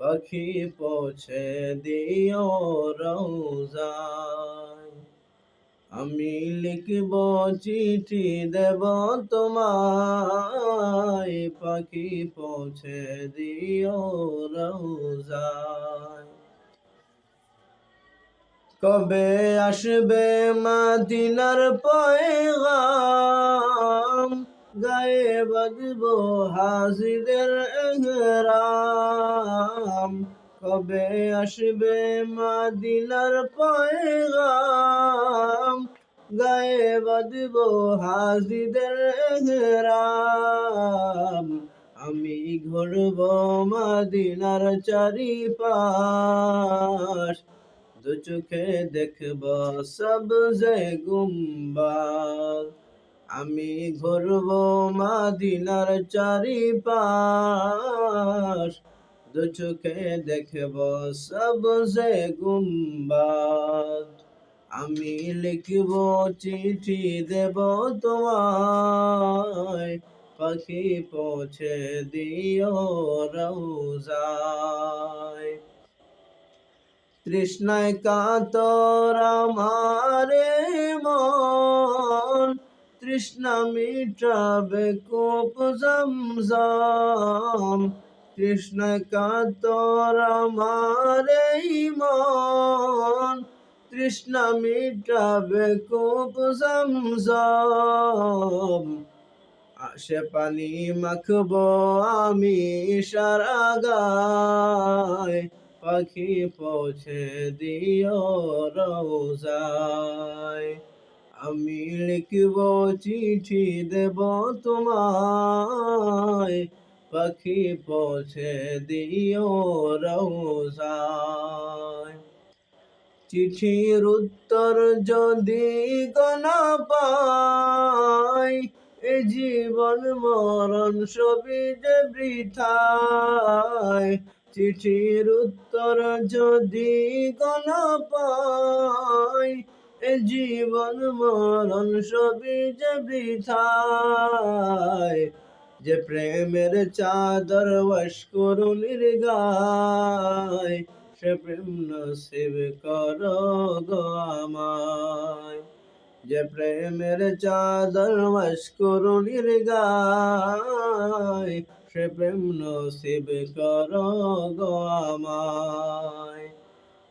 পাখি পৌঁছে দিও রৌজায় আমি লিখব চিঠি দেব তোমায়, পাখি পৌঁছে দিও রৌজায় কবে আসবে মাদিনার পয়গাম, গায়ে বাজব হাজিদের এহরাম। কবে আসবে মাদিনার পয়গাম? গায়ে বাজব হাজিদের এহরাম। আমি ঘুরব মাদিনার চারিপাশ। দু চোখে দেখব সবজে গুম্বাদ আমি ঘুরব মাদিনার চারিপাশ। দু চোখে দেখব সবজে গুম্বাদ। আমি লিখব চিঠি দেব তোমায়। পাখি পৌঁছে দিও রৌজায় তৃষ্ণায় কাতর আমারে মন তৃষ্ণা মিটাবে কোপ জমজম। তৃষ্ণায় কাতর আমারে মন। তৃষ্ণা মিটাবে কোপ জমজম। আসে পানি মাখবো আমি সারা গায় পাখি পৌঁছে দিও রোজায়। লিখব চিঠি দেব তোমায়। পাখি পৌঁছে দিও রোজায় চিঠির উত্তর যদি গনা পাই এ জীবন মরণ সবই যে বৃথায়। চিঠির উত্তর যদি গণ পাই জীবন মরণ সবই যে বৃথায়, যে প্রেমের চাদর বস করুনির গায় সে প্রেম নসিব কর যে প্রেমের চাদর বস করুনির গায় সে প্রেম নসিব কর গো আমায়।